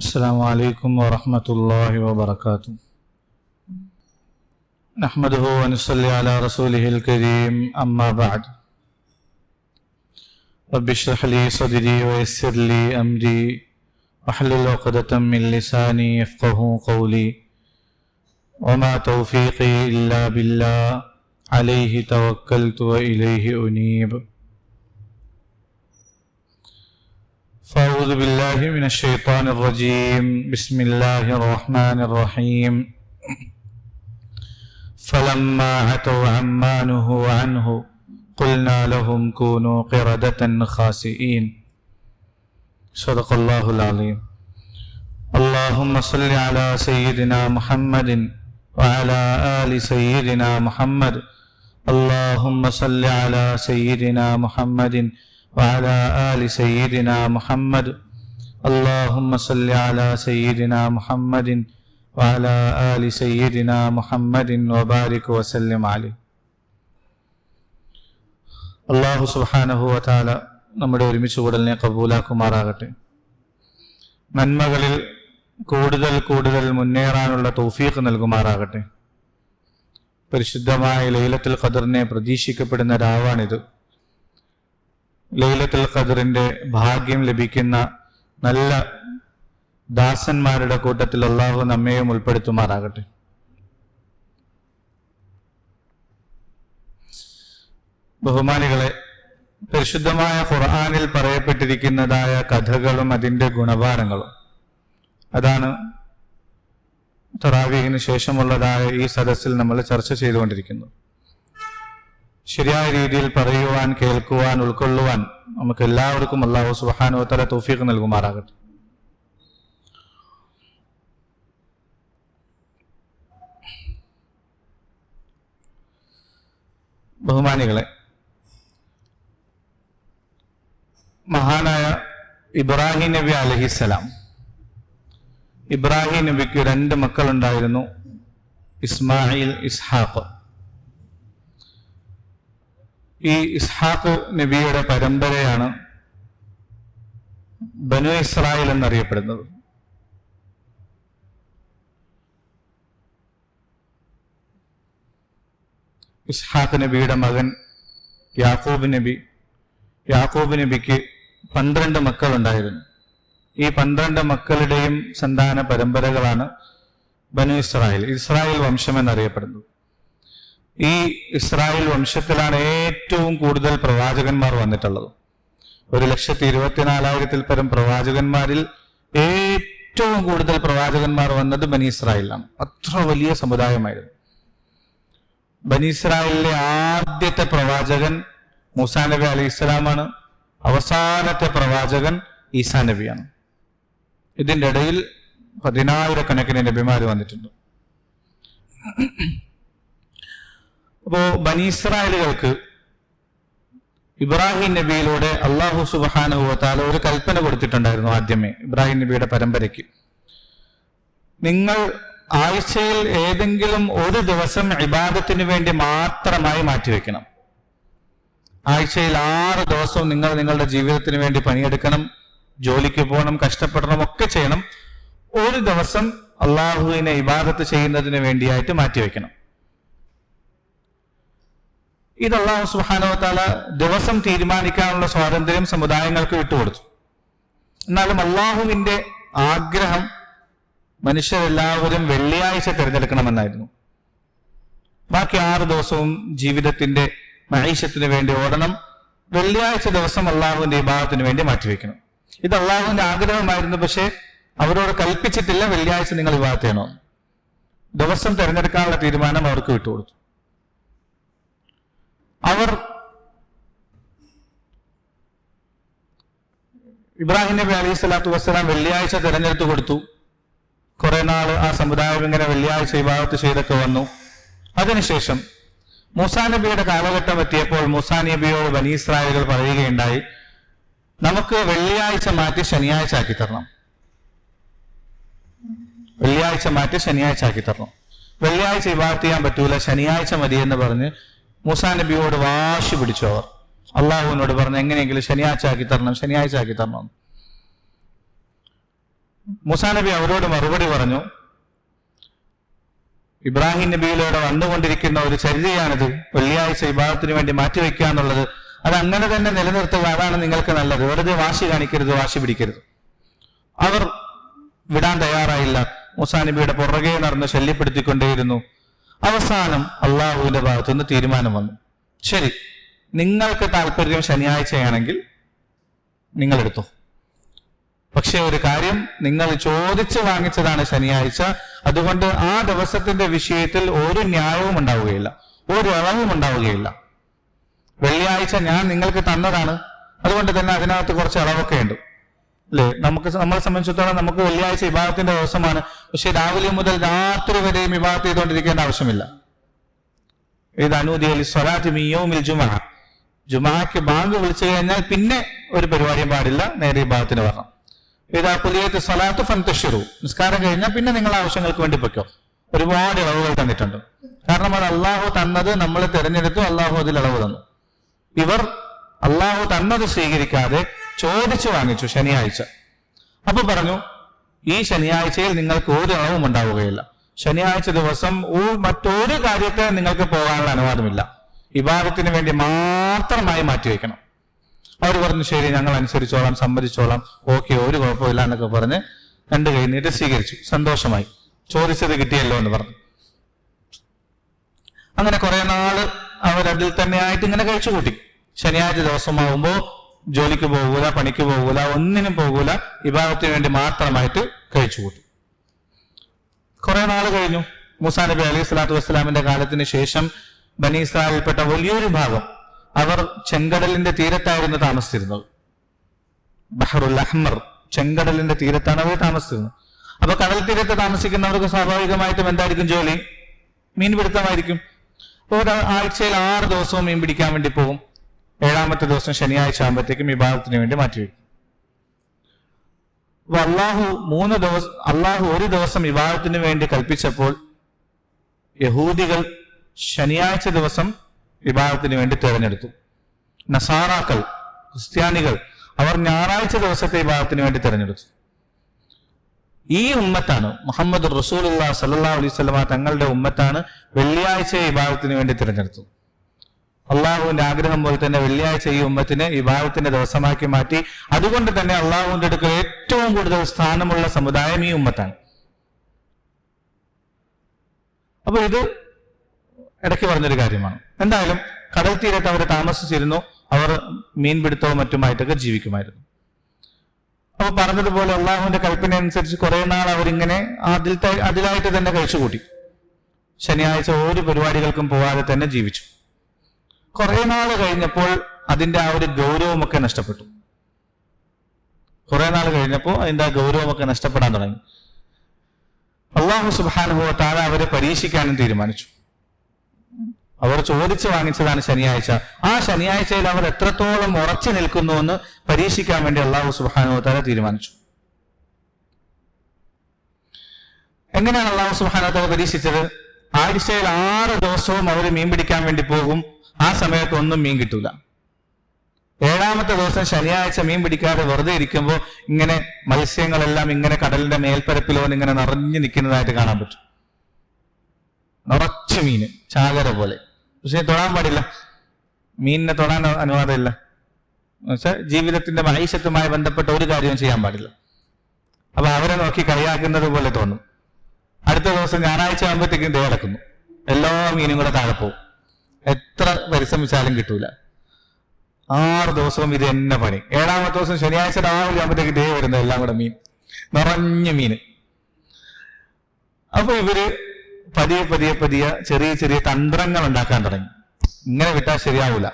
السلام عليكم ورحمة الله وبركاته. نحمده ونصلي على رسوله الكريم أما بعد. رب اشرح لي صدري ويسر لي أمري واحلل عقدة من لساني يفقه قولي. وما توفيقي إلا بالله عليه توكلت وإليه أنيب. فأعوذ بالله من الشيطان الرجيم. بسم الله الرحمن الرحيم. فلما عتوا عما نهوا عنه قلنا لهم كونوا قردة خاسئين. صدق الله العظيم. اللهم صل على سيدنا محمد وعلى آل سيدنا محمد. اللهم صل على سيدنا محمد وعلى آل سيدنا محمد اللهم صل على سيدنا محمد وعلى آل سيدنا محمد وبارك وسلم عليه അള്ളാഹു സുബാനഹു വതാല നമ്മുടെ ഒരുമിച്ച് കൂടലിനെ കബൂലാക്കുമാറാകട്ടെ നന്മകളിൽ കൂടുതൽ കൂടുതൽ മുന്നേറാനുള്ള തൗഫീഖ് നൽകുമാറാകട്ടെ പരിശുദ്ധമായ ലൈലത്തുൽ ഖദറിനെ പ്രതീക്ഷിക്കപ്പെടുന്ന രാവാണിത് ലൈലത്തുൽ ഖദറിന്റെ ഭാഗ്യം ലഭിക്കുന്ന നല്ല ദാസന്മാരുടെ കൂട്ടത്തിൽ അള്ളാഹു നമ്മയും ഉൾപ്പെടുത്തുമാറാകട്ടെ. ബഹുമാനികളെ പരിശുദ്ധമായ ഖുർആാനിൽ പറയപ്പെട്ടിരിക്കുന്നതായ കഥകളും അതിന്റെ ഗുണഭാരങ്ങളും അതാണ് തറാവീഹിന് ശേഷമുള്ളതായ ഈ സദസ്സിൽ നമ്മൾ ചർച്ച ചെയ്തുകൊണ്ടിരിക്കുന്നത് ശരിയായ രീതിയിൽ പറയുവാൻ കേൾക്കുവാൻ ഉൾക്കൊള്ളുവാൻ നമുക്ക് എല്ലാവർക്കും അള്ളാഹു സുബാനുവത്തല തൗഫീഖ് നൽകുമാറാകട്ടെ. ബഹുമാനികളെ മഹാനായ ഇബ്രാഹിം നബി അലഹിസലാം ഇബ്രാഹിം നബിക്ക് രണ്ട് മക്കളുണ്ടായിരുന്നു ഇസ്മായിൽ ഇസ്ഹാഖ്. ഈ ഇസ്ഹാഖ് നബിയുടെ പരമ്പരയാണ് ബനു ഇസ്രായേൽ എന്നറിയപ്പെടുന്നത്. ഇസ്ഹാഖ് നബിയുടെ മകൻ യാക്കൂബ് നബി യാക്കൂബ് നബിക്ക് പന്ത്രണ്ട് മക്കളുണ്ടായിരുന്നു. ഈ പന്ത്രണ്ട് മക്കളുടെയും സന്താന പരമ്പരകളാണ് ബനു ഇസ്രായേൽ ഇസ്രായേൽ വംശം എന്നറിയപ്പെടുന്നത്. ഈ ഇസ്രായേൽ വംശത്തിലാണ് ഏറ്റവും കൂടുതൽ പ്രവാചകന്മാർ വന്നിട്ടുള്ളത്. ഒരു ലക്ഷത്തി ഇരുപത്തിനാലായിരത്തിൽ പരം പ്രവാചകന്മാരിൽ ഏറ്റവും കൂടുതൽ പ്രവാചകന്മാർ വന്നത് ബനി ഇസ്രായേലിലാണ്. അത്ര വലിയ സമുദായമായിരുന്നു. ബനി ഇസ്രായേലിലെ ആദ്യത്തെ പ്രവാചകൻ മൂസാ നബി അലി ഇസ്ലാമാണ് അവസാനത്തെ പ്രവാചകൻ ഈസാ നബിയാണ്. ഇതിന്റെ ഇടയിൽ പതിനായിരക്കണക്കിന് നബിമാർ വന്നിട്ടുണ്ട്. അപ്പോ ബനി ഇസ്രായേലുകൾക്ക് ഇബ്രാഹിം നബിയിലൂടെ അള്ളാഹു സുബാനുഭവത്താൽ ഒരു കൽപ്പന കൊടുത്തിട്ടുണ്ടായിരുന്നു ആദ്യമേ ഇബ്രാഹിം നബിയുടെ പരമ്പരയ്ക്ക്. നിങ്ങൾ ആഴ്ചയിൽ ഏതെങ്കിലും ഒരു ദിവസം ഇബാദത്തിന് വേണ്ടി മാത്രമായി മാറ്റിവെക്കണം. ആഴ്ചയിൽ ആറ് ദിവസവും നിങ്ങൾ നിങ്ങളുടെ ജീവിതത്തിന് വേണ്ടി പണിയെടുക്കണം ജോലിക്ക് പോകണം കഷ്ടപ്പെടണം ഒക്കെ ചെയ്യണം. ഒരു ദിവസം അള്ളാഹുവിനെ ഇബാദത്ത് ചെയ്യുന്നതിന് വേണ്ടിയായിട്ട് മാറ്റിവെക്കണം. ഇത് അള്ളാഹു സുഹാനവത്താല ദിവസം തീരുമാനിക്കാനുള്ള സ്വാതന്ത്ര്യം സമുദായങ്ങൾക്ക് വിട്ടുകൊടുത്തു. എന്നാലും അള്ളാഹുവിന്റെ ആഗ്രഹം മനുഷ്യരെല്ലാവരും വെള്ളിയാഴ്ച തിരഞ്ഞെടുക്കണമെന്നായിരുന്നു. ബാക്കി ആറ് ദിവസവും ജീവിതത്തിന്റെ മഹീഷത്തിന് വേണ്ടി ഓടണം. വെള്ളിയാഴ്ച ദിവസം അള്ളാഹുവിന്റെ വിഭാഗത്തിന് വേണ്ടി മാറ്റിവെക്കണം. ഇത് അള്ളാഹുവിന്റെ ആഗ്രഹമായിരുന്നു പക്ഷേ അവരോട് കൽപ്പിച്ചിട്ടില്ല വെള്ളിയാഴ്ച നിങ്ങൾ വിഭാഗത്തേണോ ദിവസം തിരഞ്ഞെടുക്കാനുള്ള തീരുമാനം അവർക്ക് വിട്ടുകൊടുത്തു. അവർ ഇബ്രാഹിം നബി അലൈഹി സ്വലാത്തു വസ്സലാം വെള്ളിയാഴ്ച തിരഞ്ഞെടുത്തു കൊടുത്തു. കുറെ നാൾ ആ സമുദായം ഇങ്ങനെ വെള്ളിയാഴ്ച വിഭാഗത്ത് ചെയ്തൊക്കെ വന്നു. അതിനുശേഷം മൂസാ നബിയുടെ കാലഘട്ടം എത്തിയപ്പോൾ മൂസാ നബിയോട് ബനീസ്രായകൾ പറയുകയുണ്ടായി നമുക്ക് വെള്ളിയാഴ്ച മാറ്റി ശനിയാഴ്ച ആക്കി തരണം. വെള്ളിയാഴ്ച മാറ്റി ശനിയാഴ്ച ആക്കി തരണം. വെള്ളിയാഴ്ച വിഭാഗത്ത് ചെയ്യാൻ പറ്റൂല ശനിയാഴ്ച മതി എന്ന് പറഞ്ഞ് മൂസാ നബിയോട് വാശി പിടിച്ചു അവർ അള്ളാഹുവിനോട് പറഞ്ഞു എങ്ങനെയെങ്കിലും ശനിയാഴ്ച ആക്കി തരണം ശനിയാഴ്ച ആക്കി തരണം. മുസാ നബി അവരോട് മറുപടി പറഞ്ഞു ഇബ്രാഹിം നബിയിലൂടെ വന്നുകൊണ്ടിരിക്കുന്ന ഒരു ചരിതയാണിത്. വെള്ളിയാഴ്ച വിഭാഗത്തിന് വേണ്ടി മാറ്റിവെക്കുക എന്നുള്ളത്. അത് അങ്ങനെ തന്നെ നിലനിർത്തുക. അതാണ് നിങ്ങൾക്ക് നല്ലത്. വെറുതെ വാശി കാണിക്കരുത് വാശി പിടിക്കരുത്. അവർ വിടാൻ തയ്യാറായില്ല. മുസാ നബിയുടെ പുറകെ നടന്ന് ശല്യപ്പെടുത്തിക്കൊണ്ടേയിരുന്നു. അവസാനം അള്ളാഹുവിന്റെ ഭാഗത്തുനിന്ന് തീരുമാനം വന്നു. ശരി നിങ്ങൾക്ക് താല്പര്യം ശനിയാഴ്ചയാണെങ്കിൽ നിങ്ങൾ എടുത്തു. പക്ഷേ ഒരു കാര്യം നിങ്ങൾ ചോദിച്ചു വാങ്ങിച്ചതാണ് ശനിയാഴ്ച അതുകൊണ്ട് ആ ദിവസത്തിന്റെ വിഷയത്തിൽ ഒരു ന്യായവും ഉണ്ടാവുകയില്ല. ഒരു ഇളവും ഉണ്ടാവുകയില്ല. വെള്ളിയാഴ്ച ഞാൻ നിങ്ങൾക്ക് തന്നതാണ് അതുകൊണ്ട് തന്നെ അതിനകത്ത് കുറച്ച് ഇളവൊക്കെ ഉണ്ട് അല്ലേ നമുക്ക് നമ്മളെ സംബന്ധിച്ചിടത്തോളം നമുക്ക് വെള്ളിയാഴ്ച വിഭാഗത്തിന്റെ ദിവസമാണ്. പക്ഷെ രാവിലെ മുതൽ രാത്രി വരെയും വിഭാഗത്ത് ചെയ്തുകൊണ്ടിരിക്കേണ്ട ആവശ്യമില്ല. ഇത് അനൂദി അലി സ്വലാത്ത് മിയോമിൽ ജുമാ. ജുമാക്ക് ബാങ്ക് വിളിച്ചു കഴിഞ്ഞാൽ പിന്നെ ഒരു പരിപാടിയും പാടില്ല നേരെ വിഭാഗത്തിന് വരണം. ഇതാ പുതിയ സ്വലാത്ത് ഫന്തഷിറു നിസ്കാരം കഴിഞ്ഞാൽ പിന്നെ നിങ്ങൾ ആവശ്യങ്ങൾക്ക് വേണ്ടി പൊയ്ക്കോ. ഒരുപാട് ഇളവുകൾ തന്നിട്ടുണ്ട്. കാരണം അത് അള്ളാഹു തന്നത് നമ്മൾ തിരഞ്ഞെടുത്തു അള്ളാഹു അതിൽ ഇളവ് തന്നു. ഇവർ അള്ളാഹു തന്നത് സ്വീകരിക്കാതെ ചോദിച്ചു വാങ്ങിച്ചു ശനിയാഴ്ച. അപ്പൊ പറഞ്ഞു ഈ ശനിയാഴ്ചയിൽ നിങ്ങൾക്ക് ഒരു അളവും ഉണ്ടാവുകയില്ല. ശനിയാഴ്ച ദിവസം മറ്റൊരു കാര്യത്തെ നിങ്ങൾക്ക് പോകാനുള്ള അനുവാദമില്ല. വിവാദത്തിന് വേണ്ടി മാത്രമായി മാറ്റിവെക്കണം അവർ പറഞ്ഞു ശരി ഞങ്ങൾ അനുസരിച്ചോളാം സമ്മതിച്ചോളാം. ഓക്കെ ഒരു കുഴപ്പമില്ല എന്നൊക്കെ പറഞ്ഞ് രണ്ട് കൈ നീട്ടി സ്വീകരിച്ചു. സന്തോഷമായി. ചോദിച്ചത് കിട്ടിയല്ലോ എന്ന് പറഞ്ഞു. അങ്ങനെ കുറെ നാൾ അവരതിൽ തന്നെ ആയിട്ട് ഇങ്ങനെ കഴിച്ചു കൂട്ടി ശനിയാഴ്ച ദിവസമാകുമ്പോ ജോലിക്ക് പോകൂല പണിക്ക് പോകൂല ഒന്നിനും പോകൂല വിഭാഗത്തിന് വേണ്ടി മാത്രമായിട്ട് കഴിച്ചു കൂട്ടി. കുറെ നാൾ കഴിഞ്ഞു. മൂസാ നബി അലൈഹി സ്വലാത്തു വസ്സലാമിന്റെ കാലത്തിന് ശേഷം ബനി വലിയൊരു ഭാഗം അവർ ചെങ്കടലിന്റെ തീരത്തായിരുന്നു താമസിച്ചിരുന്നത്. ബഹറുൽ അഹ്മർ ചെങ്കടലിന്റെ തീരത്താണ് അവർ താമസിച്ചിരുന്നത്. അപ്പൊ കടൽ തീരത്ത് താമസിക്കുന്നവർക്ക് സ്വാഭാവികമായിട്ടും എന്തായിരിക്കും ജോലി? മീൻപിടുത്തമായിരിക്കും. ഒരാഴ്ചയിൽ ഒരു ആറ് ദിവസവും മീൻ പിടിക്കാൻ വേണ്ടി പോകും. ഏഴാമത്തെ ദിവസം ശനിയാഴ്ച ആകുമ്പോഴത്തേക്കും വിഭാഗത്തിന് വേണ്ടി മാറ്റിവെക്കും. അപ്പൊ അള്ളാഹു മൂന്ന് ദിവസം അള്ളാഹു ഒരു ദിവസം വിവാഹത്തിന് വേണ്ടി കൽപ്പിച്ചപ്പോൾ യഹൂദികൾ ശനിയാഴ്ച ദിവസം വിവാഹത്തിന് വേണ്ടി തിരഞ്ഞെടുത്തു. നസാറാക്കൾ ക്രിസ്ത്യാനികൾ അവർ ഞായറാഴ്ച ദിവസത്തെ വിവാഹത്തിന് വേണ്ടി തിരഞ്ഞെടുത്തു. ഈ ഉമ്മത്താണ് മുഹമ്മദ് റസൂൽ സല്ലാ സ്വലമ തങ്ങളുടെ ഉമ്മത്താണ് വെള്ളിയാഴ്ച വിഭാഗത്തിന് വേണ്ടി തിരഞ്ഞെടുത്തത്. അള്ളാഹുവിന്റെ ആഗ്രഹം പോലെ തന്നെ വെള്ളിയാഴ്ച ഈ ഉമ്മത്തിനെ വിവാഹത്തിന്റെ ദിവസമാക്കി മാറ്റി. അതുകൊണ്ട് തന്നെ അള്ളാഹുവിന്റെ അടുക്കൽ ഏറ്റവും കൂടുതൽ സ്ഥാനമുള്ള സമുദായം ഈ ഉമ്മത്താണ്. അപ്പൊ ഇത് ഇടയ്ക്ക് പറഞ്ഞൊരു കാര്യമാണ്. എന്തായാലും കടൽ തീരത്ത് അവർ താമസിച്ചിരുന്നു. അവർ മീൻപിടുത്തവും മറ്റുമായിട്ടൊക്കെ ജീവിക്കുമായിരുന്നു. അപ്പൊ പറഞ്ഞതുപോലെ അള്ളാഹുവിന്റെ കൽപ്പന അനുസരിച്ച് കുറെ നാൾ അവരിങ്ങനെ അതിൽ അതിലായിട്ട് തന്നെ കഴിച്ചുകൂട്ടി. ശനിയാഴ്ച ഒരു പരിപാടികൾക്കും പോവാതെ തന്നെ ജീവിച്ചു. കുറെ നാൾ കഴിഞ്ഞപ്പോൾ അതിന്റെ ആ ഒരു ഗൗരവമൊക്കെ നഷ്ടപ്പെട്ടു. കുറെ നാൾ കഴിഞ്ഞപ്പോൾ അതിന്റെ ആ ഗൗരവമൊക്കെ നഷ്ടപ്പെടാൻ തുടങ്ങി. അള്ളാഹു സുബാനുഭവ അവരെ പരീക്ഷിക്കാനും തീരുമാനിച്ചു. അവർ ചോദിച്ചു വാങ്ങിച്ചതാണ് ശനിയാഴ്ച. ആ ശനിയാഴ്ചയിൽ അവർ എത്രത്തോളം ഉറച്ചു നിൽക്കുന്നുവെന്ന് പരീക്ഷിക്കാൻ വേണ്ടി അള്ളാഹു താഴെ തീരുമാനിച്ചു. എങ്ങനെയാണ് അള്ളാഹു സുബാന പരീക്ഷിച്ചത്? ആഴ്ചയിൽ ആറ് ദിവസവും അവർ മീൻ പിടിക്കാൻ വേണ്ടി പോകും. ആ സമയത്ത് ഒന്നും മീൻ കിട്ടൂല. ഏഴാമത്തെ ദിവസം ശനിയാഴ്ച മീൻ പിടിക്കാതെ വെറുതെ ഇരിക്കുമ്പോൾ ഇങ്ങനെ മത്സ്യങ്ങളെല്ലാം ഇങ്ങനെ കടലിന്റെ മേൽപ്പരപ്പിലോ ഇങ്ങനെ നിറഞ്ഞു നിൽക്കുന്നതായിട്ട് കാണാൻ പറ്റും. നിറച്ചു മീന് ചാകര പോലെ. പക്ഷെ തൊടാൻ പാടില്ല. മീനിനെ തൊടാൻ അനുവാദമില്ല. എന്നുവെച്ചാൽ ജീവിതത്തിന്റെ മൈശത്തുമായി ബന്ധപ്പെട്ട ഒരു കാര്യവും ചെയ്യാൻ പാടില്ല. അപ്പൊ അവരെ നോക്കി കളിയാക്കുന്നത് പോലെ തോന്നും. അടുത്ത ദിവസം ഞായറാഴ്ച ആകുമ്പോഴത്തേക്കും ദേ കിടക്കുന്നു. എല്ലാ മീനും കൂടെ താഴെ പോകും. എത്ര പരിശ്രമിച്ചാലും കിട്ടൂല. ആറ് ദിവസവും ഇത് തന്നെ പണി. ഏഴാമത്തെ ദിവസം ശനിയാഴ്ച രാവിലെ ആകുമ്പോഴത്തേക്ക് ദേ വരുന്നത് എല്ലാം കൂടെ മീൻ. നിറഞ്ഞ മീൻ. അപ്പൊ ഇവർ പതിയെ പതിയെ പതിയെ ചെറിയ ചെറിയ തന്ത്രങ്ങൾ ഉണ്ടാക്കാൻ തുടങ്ങി. ഇങ്ങനെ വിട്ടാൽ ശരിയാവൂല.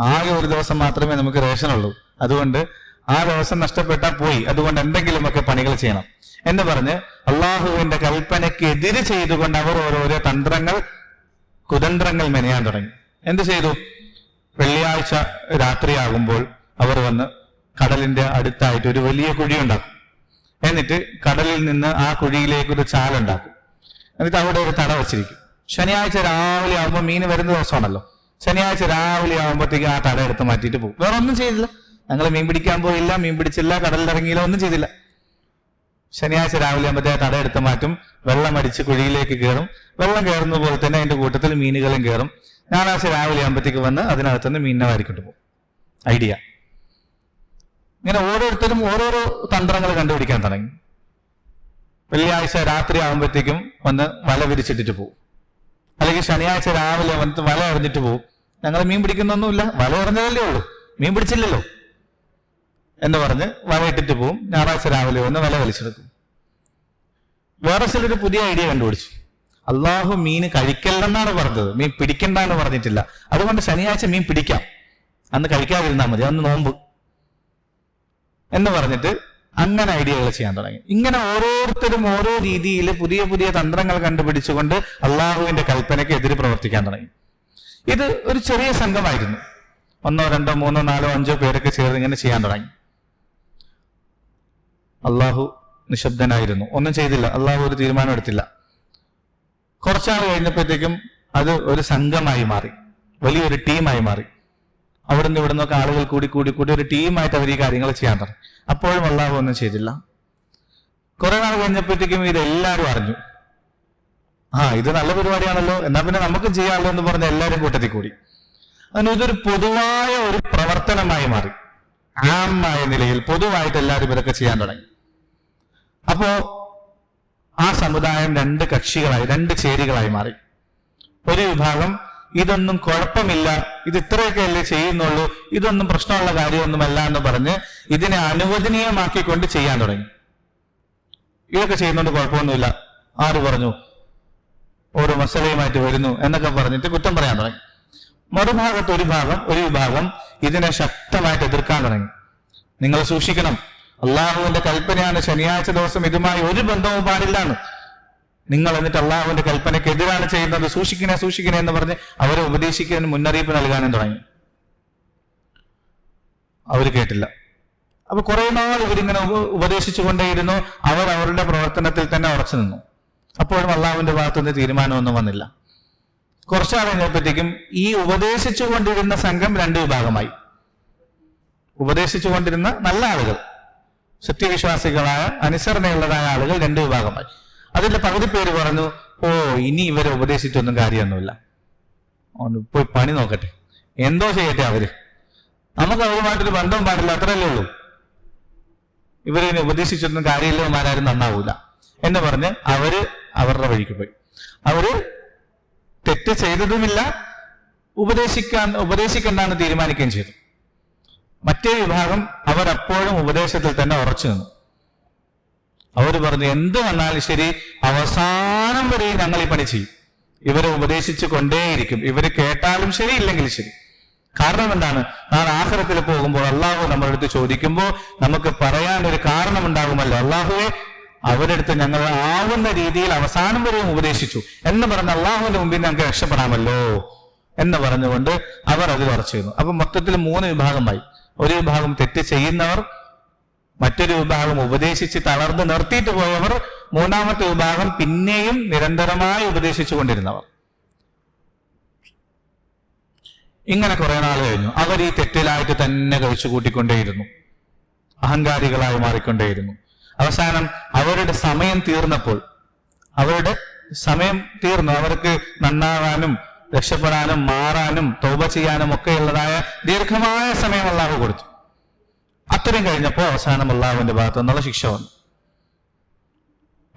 ആകെ ഒരു ദിവസം മാത്രമേ നമുക്ക് റേഷൻ ഉള്ളൂ. അതുകൊണ്ട് ആ ദിവസം നഷ്ടപ്പെട്ടാൽ പോയി. അതുകൊണ്ട് എന്തെങ്കിലുമൊക്കെ പണികൾ ചെയ്യണം. എന്ന് പറഞ്ഞ് അള്ളാഹുവിന്റെ കൽപ്പനയ്ക്ക് എതിര് ചെയ്തുകൊണ്ട് അവർ ഓരോരോ തന്ത്രങ്ങൾ കുതന്ത്രങ്ങൾ മെനയാൻ തുടങ്ങി. എന്ത് ചെയ്തു? വെള്ളിയാഴ്ച രാത്രിയാകുമ്പോൾ അവർ വന്ന് കടലിന്റെ അടുത്തായിട്ട് ഒരു വലിയ കുഴി ഉണ്ടാക്കും. എന്നിട്ട് കടലിൽ നിന്ന് ആ കുഴിയിലേക്ക് ഒരു ചാലുണ്ടാക്കും എന്നിട്ട് അവിടെ ഒരു തട വെച്ചിരിക്കും. ശനിയാഴ്ച രാവിലെ ആകുമ്പോൾ മീൻ വരുന്ന ദിവസമാണല്ലോ. ശനിയാഴ്ച രാവിലെ ആകുമ്പോഴത്തേക്ക് ആ തട എടുത്ത് മാറ്റിയിട്ട് പോകും. വേറെ ഒന്നും ചെയ്തില്ല. ഞങ്ങൾ മീൻ പിടിക്കാൻ പോയില്ല മീൻ പിടിച്ചില്ല കടലിൽ ഇറങ്ങിയില്ല ഒന്നും ചെയ്തില്ല. ശനിയാഴ്ച രാവിലെ ആകുമ്പോഴത്തെ തട എടുത്ത് മാറ്റും. വെള്ളം അടിച്ച് കുഴിയിലേക്ക് കയറും വെള്ളം കയറുന്ന പോലെ തന്നെ അതിന്റെ കൂട്ടത്തിൽ മീനുകളും കയറും ഞായറാഴ്ച രാവിലെ ആകുമ്പോഴത്തേക്ക് വന്ന് അതിനകത്തുനിന്ന് മീനിനെ വാരിക്കൊണ്ട് പോകും. ഐഡിയ. ഇങ്ങനെ ഓരോരുത്തരും ഓരോരോ തന്ത്രങ്ങൾ കണ്ടുപിടിക്കാൻ തുടങ്ങി. വെള്ളിയാഴ്ച രാത്രി ആകുമ്പോഴത്തേക്കും വന്ന് വല വിരിച്ചിട്ടിട്ട് പോകും. അല്ലെങ്കിൽ ശനിയാഴ്ച രാവിലെ വന്നിട്ട് വല എറിഞ്ഞിട്ട് പോകും. ഞങ്ങൾ മീൻ പിടിക്കുന്നൊന്നുമില്ല. വല എറിഞ്ഞതല്ലേ ഉള്ളൂ. മീൻ പിടിച്ചില്ലല്ലോ. എന്ന് പറഞ്ഞ് വല ഇട്ടിട്ട് പോവും. ഞായറാഴ്ച രാവിലെ വന്ന് വല വലിച്ചെടുക്കും. വേറെ ചിലർ പുതിയ ഐഡിയ കണ്ടുപിടിച്ചു. അള്ളാഹു മീൻ കഴിക്കല്ലെന്നാണ് പറഞ്ഞത്. മീൻ പിടിക്കണ്ട എന്ന് പറഞ്ഞിട്ടില്ല. അതുകൊണ്ട് ശനിയാഴ്ച മീൻ പിടിക്കാം. അന്ന് കഴിക്കാതിരുന്നാൽ മതി. അന്ന് നോമ്പ്. എന്ന് പറഞ്ഞിട്ട് അങ്ങനെ ഐഡിയകൾ ചെയ്യാൻ തുടങ്ങി. ഇങ്ങനെ ഓരോരുത്തരും ഓരോ രീതിയിൽ പുതിയ പുതിയ തന്ത്രങ്ങൾ കണ്ടുപിടിച്ചുകൊണ്ട് അള്ളാഹുവിന്റെ കൽപ്പനയ്ക്ക് എതിര് പ്രവർത്തിക്കാൻ തുടങ്ങി. ഇത് ഒരു ചെറിയ സംഘമായിരുന്നു. ഒന്നോ രണ്ടോ മൂന്നോ നാലോ അഞ്ചോ പേരൊക്കെ ചേർന്ന് ഇങ്ങനെ ചെയ്യാൻ തുടങ്ങി. അള്ളാഹു നിശബ്ദനായിരുന്നു. ഒന്നും ചെയ്തില്ല. അള്ളാഹു ഒരു തീരുമാനം എടുത്തില്ല. കുറച്ചാൾ കഴിഞ്ഞപ്പോഴത്തേക്കും അത് ഒരു സംഘമായി മാറി. വലിയൊരു ടീമായി മാറി. അവിടുന്ന് ഇവിടുന്നൊക്കെ ആളുകൾ കൂടി കൂടി കൂടി ഒരു ടീമായിട്ട് അവർ ഈ കാര്യങ്ങൾ ചെയ്യാൻ തുടങ്ങി. അപ്പോഴും അള്ളാഹു ഒന്നും ചെയ്തില്ല. കുറെ നാൾ കഴിഞ്ഞപ്പോഴത്തേക്കും ഇതെല്ലാവരും അറിഞ്ഞു. ആ ഇത് നല്ല പരിപാടിയാണല്ലോ. എന്നാ പിന്നെ നമുക്ക് ചെയ്യാമല്ലോ എന്ന് പറഞ്ഞ എല്ലാവരും കൂട്ടത്തിൽ കൂടി. അങ്ങനെ ഇതൊരു പൊതുവായ ഒരു പ്രവർത്തനമായി മാറി. ആമായ നിലയിൽ പൊതുവായിട്ട് എല്ലാവരും ഇതൊക്കെ ചെയ്യാൻ തുടങ്ങി. അപ്പോ ആ സമുദായം രണ്ട് കക്ഷികളായി രണ്ട് ചേരികളായി മാറി. ഒരു വിഭാഗം ഇതൊന്നും കുഴപ്പമില്ല ഇത് ഇത്രയൊക്കെ അല്ലേ ചെയ്യുന്നുള്ളൂ ഇതൊന്നും പ്രശ്നമുള്ള കാര്യമൊന്നുമല്ല എന്ന് പറഞ്ഞ് ഇതിനെ അനുവദനീയമാക്കിക്കൊണ്ട് ചെയ്യാൻ തുടങ്ങി. ഇതൊക്കെ ചെയ്യുന്നതുകൊണ്ട് കുഴപ്പമൊന്നുമില്ല. ആര് പറഞ്ഞു? ഓരോ മസലയുമായിട്ട് വരുന്നു എന്നൊക്കെ പറഞ്ഞിട്ട് കുറ്റം പറയാൻ തുടങ്ങി. മറുഭാഗത്ത് ഒരു ഭാഗം ഒരു വിഭാഗം ഇതിനെ ശക്തമായിട്ട് എതിർക്കാൻ തുടങ്ങി. നിങ്ങൾ സൂക്ഷിക്കണം അള്ളാഹുവിന്റെ കൽപ്പനയാണ് ശനിയാഴ്ച ദിവസം ഇതുമായി ഒരു ബന്ധവും പാടില്ലാന്ന്. നിങ്ങൾ എന്നിട്ട് അള്ളാഹുവിന്റെ കൽപ്പനയ്ക്ക് എതിരാണ് ചെയ്യുന്നത് സൂക്ഷിക്കണേ സൂക്ഷിക്കണേ എന്ന് പറഞ്ഞ് അവരെ ഉപദേശിക്കാൻ മുന്നറിയിപ്പ് നൽകാനും തുടങ്ങി. അവർ കേട്ടില്ല. അപ്പൊ കുറെ നാൾ ഇവരിങ്ങനെ ഉപദേശിച്ചു ഉപദേശിച്ചുകൊണ്ടേയിരുന്നു. അവർ അവരുടെ പ്രവർത്തനത്തിൽ തന്നെ ഉറച്ചു നിന്നു. അപ്പോഴും അള്ളാഹുവിന്റെ ഭാഗത്തുനിന്ന് തീരുമാനമൊന്നും വന്നില്ല. കുറച്ചാൾ കഴിഞ്ഞപ്പോഴത്തേക്കും ഈ ഉപദേശിച്ചുകൊണ്ടിരുന്ന സംഘം രണ്ട് വിഭാഗമായി. ഉപദേശിച്ചുകൊണ്ടിരുന്ന നല്ല ആളുകൾ. സത്യവിശ്വാസികളായ അനുസരണയുള്ളതായ ആളുകൾ രണ്ട് വിഭാഗമായി. അതിന്റെ പകുതി പേര് പറഞ്ഞു ഓ ഇനി ഇവരെ ഉപദേശിച്ചൊന്നും കാര്യമൊന്നുമില്ല. പോയി പണി നോക്കട്ടെ. എന്തോ ചെയ്യട്ടെ അവർ. നമുക്ക് അവരുമായിട്ടൊരു ബന്ധവും പാടില്ല അത്രയല്ലേ ഉള്ളൂ. ഇവരെ ഉപദേശിച്ചൊന്നും കാര്യമില്ലവന്മാരും നന്നാവൂല. എന്ന് പറഞ്ഞ് അവർ അവരുടെ വഴിക്ക് പോയി. അവർ തെറ്റ് ചെയ്തതുമില്ല ഉപദേശിക്കാൻ ഉപദേശിക്കണ്ടെന്ന് തീരുമാനിക്കുകയും ചെയ്തു. മറ്റേ വിഭാഗം അവർ അപ്പോഴും ഉപദേശത്തിൽ തന്നെ ഉറച്ചു നിന്നു. അവർ പറഞ്ഞു എന്ത് വന്നാലും ശരി അവസാനം വരെ ഞങ്ങൾ ഈ പണി ചെയ്യും. ഇവരെ ഉപദേശിച്ചു കൊണ്ടേയിരിക്കും. ഇവർ കേട്ടാലും ശരി ഇല്ലെങ്കിലും ശരി. കാരണം എന്താണ്? നാളെ ആഹ്റത്തിൽ പോകുമ്പോൾ അള്ളാഹു നമ്മുടെ അടുത്ത് ചോദിക്കുമ്പോൾ നമുക്ക് പറയാൻ ഒരു കാരണം ഉണ്ടാകുമല്ലോ. അള്ളാഹുവെ അവരെടുത്ത് ഞങ്ങൾ ആവുന്ന രീതിയിൽ അവസാനം വരെയും ഉപദേശിച്ചു എന്ന് പറഞ്ഞ് അള്ളാഹുവിന്റെ മുമ്പിൽ ഞങ്ങൾക്ക് രക്ഷപ്പെടാമല്ലോ എന്ന് പറഞ്ഞുകൊണ്ട് അവർ അത് ഉറച്ചിരുന്നു അപ്പൊ മൊത്തത്തിൽ മൂന്ന് വിഭാഗമായി. ഒരു വിഭാഗം തെറ്റ് ചെയ്യുന്നവർ മറ്റൊരു വിഭാഗം ഉപദേശിച്ച് തളർന്ന് നിർത്തിയിട്ട് പോയവർ മൂന്നാമത്തെ വിഭാഗം പിന്നെയും നിരന്തരമായി ഉപദേശിച്ചു കൊണ്ടിരുന്നവർ. ഇങ്ങനെ കുറെ നാൾ കഴിഞ്ഞു. അവർ ഈ തെറ്റിലായിട്ട് തന്നെ കഴിച്ചു കൂട്ടിക്കൊണ്ടേയിരുന്നു. അഹങ്കാരികളായി മാറിക്കൊണ്ടേയിരുന്നു. അവസാനം അവരുടെ സമയം തീർന്നപ്പോൾ അവരുടെ സമയം തീർന്നു. അവർക്ക് നന്നാവാനും രക്ഷപ്പെടാനും മാറാനും തോപ ചെയ്യാനും ഒക്കെ ഒക്കെയുള്ളതായ ദീർഘമായ സമയം അള്ളാഹു കൊടുത്തു. അത്രയും കഴിഞ്ഞപ്പോൾ അവസാനം അള്ളാഹുവിന്റെ ഭാഗത്തു നിന്നുള്ള ശിക്ഷ വന്നു.